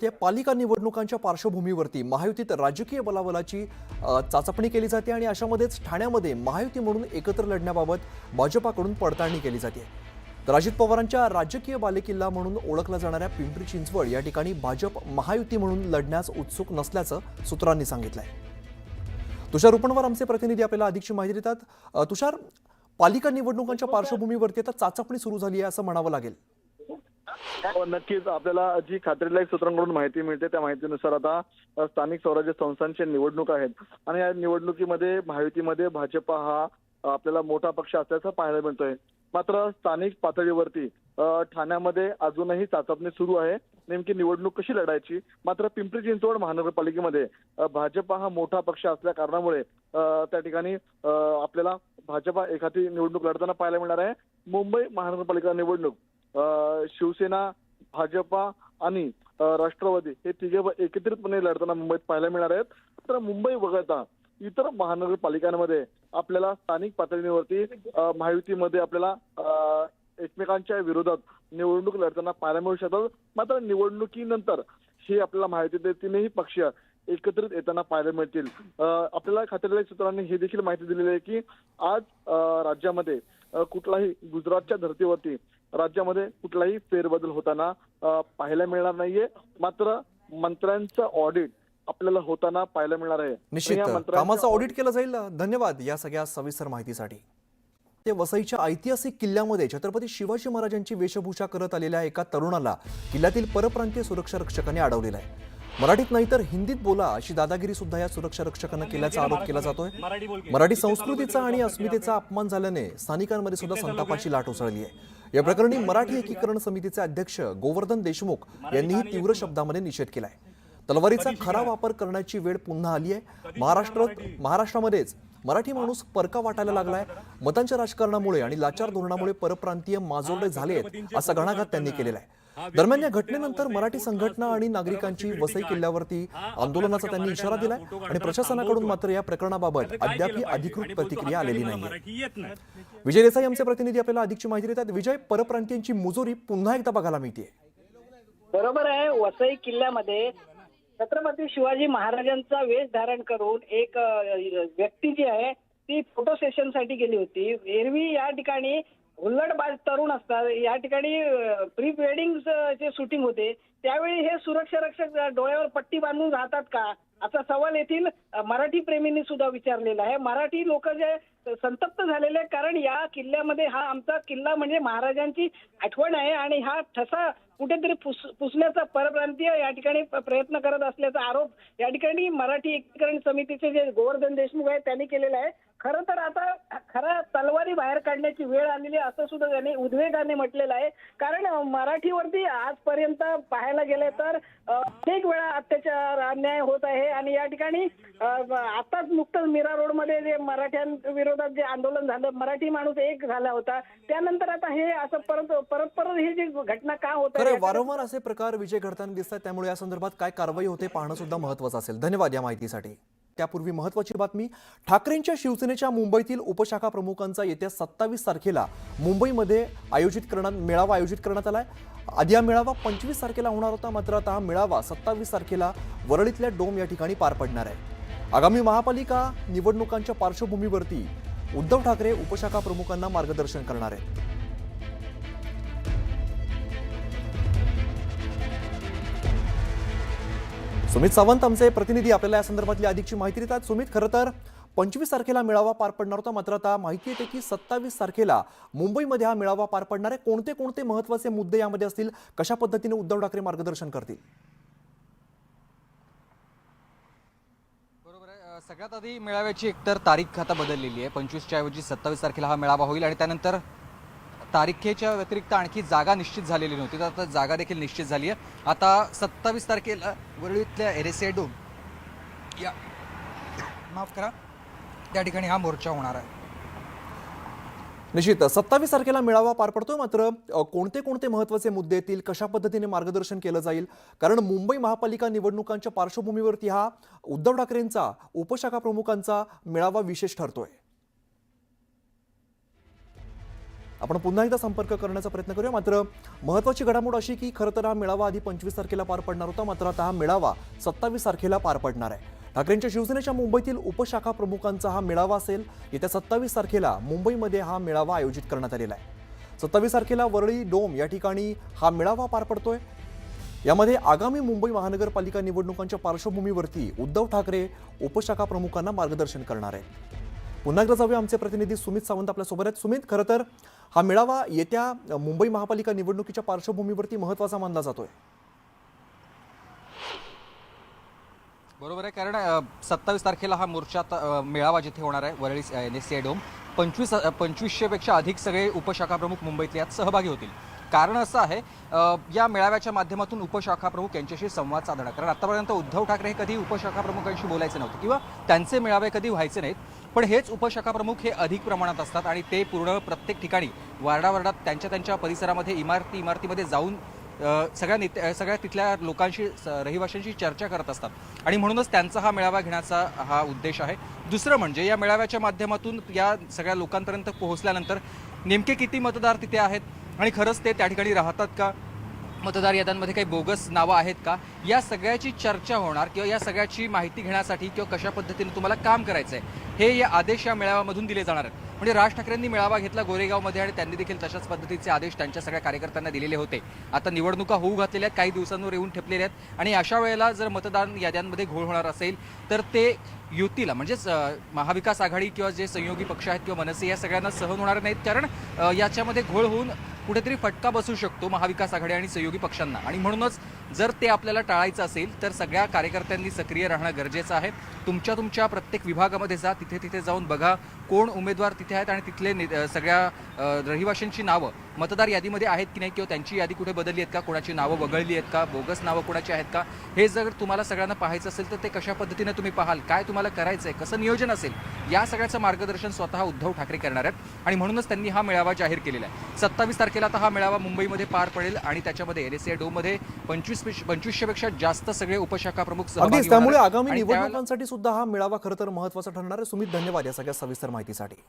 त्या पालिका निवडणुकांच्या पार्श्वभूमीवरती महायुतीत राजकीय बलाबलाची चाचपणी केली जाते आणि अशामध्येच ठाण्यामध्ये महायुती म्हणून एकत्र लढण्याबाबत भाजपाकडून पडताळणी केली जाते. तर अजित पवारांच्या राजकीय बालेकिल्ला म्हणून ओळखला जाणाऱ्या पिंपरी चिंचवड या ठिकाणी भाजप महायुती म्हणून लढण्यास उत्सुक नसल्याचं सूत्रांनी सांगितलंय. तुषार रुपणवर आमचे प्रतिनिधी आपल्याला अधिकची माहिती देतात. तुषार पालिका निवडणुकांच्या पार्श्वभूमीवरती आता चाचपणी सुरू झाली आहे असं म्हणावं लागेल. हो, नक्कीच. आपल्याला जी खात्रीलायक सूत्रांकडून माहिती मिळते त्या माहितीनुसार आता स्थानिक स्वराज्य संस्थांच्या निवडणूक आहेत. आणि या निवडणुकीमध्ये महायुतीमध्ये भाजपा हा आपल्याला मोठा पक्ष असल्याचं पाहायला मिळतोय. मात्र स्थानिक पातळीवरती ठाण्यामध्ये अजूनही चाचपणी सुरू आहे. नेमकी निवडणूक कशी लढायची? मात्र पिंपरी चिंचवड महानगरपालिकेमध्ये भाजपा हा मोठा पक्ष असल्या कारणामुळे त्या ठिकाणी आपल्याला भाजपा एखादी निवडणूक लढताना पाहायला मिळणार आहे. मुंबई महानगरपालिका निवडणूक शिवसेना भाजपा आणि राष्ट्रवादी हे तिघे एकत्रितपणे लढताना मुंबईत पाहायला मिळणार आहेत. तर मुंबई वगळता इतर महानगरपालिकांमध्ये आपल्याला स्थानिक पातळीवरती महायुतीमध्ये आपल्याला एकमेकांच्या विरोधात निवडणूक लढताना पाहायला मिळू शकतात. मात्र निवडणुकीनंतर हे आपल्याला माहिती तीनही पक्ष एकत्रित येताना पाहायला मिळतील. आपल्याला खात्रीलायक सूत्रांनी हे देखील माहिती दिलेली आहे की आज राज्यामध्ये कुठलाही गुजरातच्या धर्तीवरती राज्यामध्ये कुठलाही फेरबदल होताना पाहायला मिळणार नाहीये. मात्र मंत्र्यांचं ऑडिट आपल्याला होताना पाहायला मिळणार आहे. निश्चित. कामाचं ऑडिट केलं जाईल. धन्यवाद या सगळ्या सविस्तर माहितीसाठी. ते वसईच्या ऐतिहासिक किल्ल्यामध्ये छत्रपती शिवाजी महाराजांची वेशभूषा करत आलेल्या एका तरुणाला किल्ल्यातील परप्रांतीय सुरक्षा रक्षकाने अडवलेला आहे. मराठीत नाही तर हिंदीत बोला अशी दादागिरी सुद्धा या सुरक्षा रक्षकानं केल्याचा आरोप केला जातोय. मराठी संस्कृतीचा आणि अस्मितेचा अपमान झाल्याने स्थानिकांमध्ये सुद्धा संतापाची लाट उसळली आहे. या प्रकरणी मराठी एकीकरण समितीचे अध्यक्ष गोवर्धन देशमुख यांनीही तीव्र शब्दामध्ये निषेध केलाय. तलवारीचा खरा वापर करण्याची वेळ पुन्हा आली आहे. महाराष्ट्रात महाराष्ट्रामध्येच मराठी माणूस परका वाटायला लागलाय. मतांच्या राजकारणामुळे आणि लाचार धोरणामुळे परप्रांतीय माजोरडे झाले आहेत असा घणाघात त्यांनी केलेला आहे. दरम्यान या घटनेनंतर मराठी संघटना आणि नागरिकांची वसई किल्ल्यावरती आंदोलनाचा त्यांनी इशारा दिलाय आणि प्रशासनाकडून मात्र या प्रकरणाबाबत अद्यापही अधिकृत प्रतिक्रिया आलेली नाही. विजय देसाई आमचे प्रतिनिधी आपल्याला अधिकची माहिती देतात. विजय परप्रांतीयांची मुजोरी पुन्हा एकदा बघायला मिळते बरोबर आहे. वसई किल्ल्यामध्ये छत्रपती शिवाजी महाराजांचा वेश धारण करून एक व्यक्ती जी आहे ती फोटो सेशनसाठी गेली होती. एरवी या ठिकाणी हुल्लडबाज तरुण असतात. या ठिकाणी प्री वेडिंग चे शूटिंग होते त्यावेळी हे सुरक्षा रक्षक डोळ्यावर पट्टी बांधून राहतात का? असा सवाल येथील मराठी प्रेमींनी सुद्धा विचारलेला आहे. मराठी लोक जे संतप्त झालेले आहेत, कारण या किल्ल्यामध्ये हा आमचा किल्ला म्हणजे महाराजांची आठवण आहे आणि हा ठसा कुठेतरी पुस पुसण्याचा परप्रांतीय या ठिकाणी प्रयत्न करत असल्याचा आरोप या ठिकाणी मराठी एकीकरण समितीचे जे गोवर्धन देशमुख आहेत त्यांनी केलेला आहे. खरं तर आता खरा तलवारी बाहेर काढण्याची वेळ आलेली असं सुद्धा त्यांनी उद्वेगाने म्हटलेलं आहे. कारण मराठीवरती आजपर्यंत पाहायला गेले तर अनेक वेळा अत्याचार अन्याय होत आहे. आणि या ठिकाणी आताच नुकतंच मीरा रोडमध्ये जे मराठ्यांविरोधात जे आंदोलन झालं मराठी माणूस एक झाला होता. त्यानंतर आता हे असं परत परत परत ही जी घटना का होत वारंवार असे प्रकार विजय घडताना दिसतात. त्यामुळे या संदर्भात काय कारवाई होते पाहणं सुद्धा महत्वाचं असेल. धन्यवाद या माहितीसाठी. त्यापूर्वी महत्वाची बातमी ठाकरेंच्या शिवसेनेच्या मुंबईतील उपशाखा प्रमुखांचा येत्या सत्तावीस तारखेला मुंबईमध्ये आयोजित करण्यात मेळावा आयोजित करण्यात आलाय. आधी हा मेळावा पंचवीस तारखेला होणार होता मात्र आता हा मेळावा सत्तावीस तारखेला वरळीतल्या डोम या ठिकाणी पार पडणार आहे. आगामी महापालिका निवडणुकांच्या पार्श्वभूमीवरती उद्धव ठाकरे उपशाखा प्रमुखांना मार्गदर्शन करणार आहेत. सुमित सावंत आमचे प्रतिनिधी आपल्याला या संदर्भातली अधिकची माहिती देतात. सुमित खरं तर पंचवीस तारखेला मेळावा पार पडणार होता. मात्र आता माहिती येते की सत्तावीस तारखेला मुंबईमध्ये हा मेळावा पार पडणार आहे. कोणते कोणते महत्त्वाचे मुद्दे यामध्ये असतील? कशा पद्धतीने उद्धव ठाकरे मार्गदर्शन करतील? बरोबर आहे. सगळ्यात आधी मेळाव्याची एकतर तारीख आता बदललेली आहे. पंचवीसच्या ऐवजी सत्तावीस तारखेला हा मेळावा होईल आणि त्यानंतर तारखेच्या व्यतिरिक्त आणखी जागा निश्चित झालेली नव्हती. तर आता जागा देखील निश्चित झाली आहे. आता सत्तावीस तारखेला वरळीतल्या एरेसेडो या माफ करा. त्या ठिकाणी हा मोर्चा होणार आहे. निश्चित. सत्तावीस तारखेला मेळावा पार पडतोय. मात्र कोणते कोणते महत्त्वाचे मुद्दे येतील? कशा पद्धतीने मार्गदर्शन केलं जाईल? कारण मुंबई महापालिका निवडणुकांच्या पार्श्वभूमीवरती हा उद्धव ठाकरेंचा उपशाखा प्रमुखांचा मेळावा विशेष ठरतोय. आपण पुन्हा एकदा संपर्क करण्याचा प्रयत्न करूया. मात्र महत्वाची घडामोड अशी की खरं तर हा मेळावा आधी पंचवीस तारखेला पार पडणार होता. मात्र आता हा मेळावा सत्तावीस तारखेला पार पडणार आहे. ठाकरेंच्या शिवसेनेच्या मुंबईतील उपशाखा प्रमुखांचा हा मेळावा असेल येत्या सत्तावीस तारखेला मुंबईमध्ये हा मेळावा आयोजित करण्यात आलेला आहे. सत्तावीस तारखेला वरळी डोम या ठिकाणी हा मेळावा पार पडतोय. यामध्ये आगामी मुंबई महानगरपालिका निवडणुकांच्या पार्श्वभूमीवरती उद्धव ठाकरे उपशाखा प्रमुखांना मार्गदर्शन करणार आहेत. पुन्हा एकदा जाऊया आमचे प्रतिनिधी सुमित सावंत आपल्यासोबत आहेत. सुमित खरं तर हा मेळावा येत्या मुंबई महापालिका निवडणुकीच्या पार्श्वभूमीवरती महत्त्वाचा मानला जातोय. बरोबर आहे कारण सत्तावीस तारखेला हा मोर्चा मेळावा जिथे होणार आहे Worli N S C I dome पंचवीस पंचवीसशेपेक्षा अधिक सगळे उपशाखाप्रमुख मुंबईतले यात सहभागी होतील. कारण असं आहे या मेळाव्याच्या माध्यमातून उपशाखा प्रमुख यांच्याशी संवाद साधणार. कारण आतापर्यंत उद्धव ठाकरे हे कधी उपशाखा प्रमुखांशी बोलायचे नव्हते किंवा त्यांचे मेळावे कधी व्हायचे नाहीत. पण हेच उपशाखाप्रमुख हे अधिक प्रमाणात असतात आणि ते पूर्ण प्रत्येक ठिकाणी वार्डावार्डात त्यांच्या त्यांच्या परिसरामध्ये इमारती इमारतीमध्ये जाऊन सगळ्या नेत्या सगळ्या तिथल्या लोकांशी रहिवाशांशी चर्चा करत असतात. आणि म्हणूनच त्यांचा हा मेळावा घेण्याचा हा उद्देश आहे. दुसरं म्हणजे या मेळाव्याच्या माध्यमातून या सगळ्या लोकांपर्यंत पोहोचल्यानंतर नेमके किती मतदार तिथे आहेत आणि खरंच ते त्या ठिकाणी राहतात का? मतदार याद्यांमध्ये काही बोगस नावं आहेत का? या सगळ्याची चर्चा होणार किंवा या सगळ्याची माहिती घेण्यासाठी किंवा कशा पद्धतीने तुम्हाला काम करायचं आहे हे या आदेश या मेळाव्यामधून दिले जाणार आहेत. म्हणजे राज ठाकरेंनी मेळावा घेतला गोरेगावमध्ये आणि त्यांनी देखील तशाच पद्धतीचे आदेश त्यांच्या सगळ्या कार्यकर्त्यांना दिलेले होते. आता निवडणुका होऊ घातलेल्या आहेत काही दिवसांवर येऊन ठेपलेल्या आहेत आणि अशा वेळेला जर मतदान याद्यांमध्ये घोळ होणार असेल तर ते युतीला म्हणजेच महाविकास आघाडी किंवा जे संयोगी पक्ष आहेत किंवा मनसे या सगळ्यांना सहन होणार नाहीत. कारण याच्यामध्ये घोळ होऊन कुठेतरी फटका बसू शकतो महाविकास आघाडी आणि सहयोगी पक्षांना. आणि म्हणूनच जर ते आपल्याला टाळायचं असेल तर सगळ्या कार्यकर्त्यांनी सक्रिय राहणं गरजेचं आहे. तुमच्या तुमच्या प्रत्येक विभागामध्ये जा तिथे तिथे जाऊन बघा कोण उमेदवार तिथे आहेत आणि तिथले सगळ्या रहिवाशांची नावं. मतदार यादीमध्ये आहेत की नाही किंवा त्यांची यादी कुठे बदलली आहेत का कोणाची नावं वगळली आहेत का बोगस नावं कोणाची आहेत का हे जर तुम्हाला सगळ्यांना पाहायचं असेल तर ते कशा पद्धतीने तुम्ही पाहाल काय तुम्हाला करायचं आहे कसं नियोजन असेल या सगळ्याचं मार्गदर्शन स्वतः उद्धव ठाकरे करणार आहेत. आणि म्हणूनच त्यांनी हा मेळावा जाहीर केलेला आहे. सत्तावीस तारखेला आता हा मेळावा मुंबईमध्ये पार पडेल आणि त्याच्यामध्ये एन एस डोमध्ये पंचवीस पंचवीसशेपेक्षा जास्त सगळे उपशाखा प्रमुख त्यामुळे. आगामी निवडणुकांसाठी सुद्धा हा मेळावा खरं तर महत्त्वाचा ठरणार आहे. सुमित धन्यवाद या सगळ्या सविस्तर माहितीसाठी.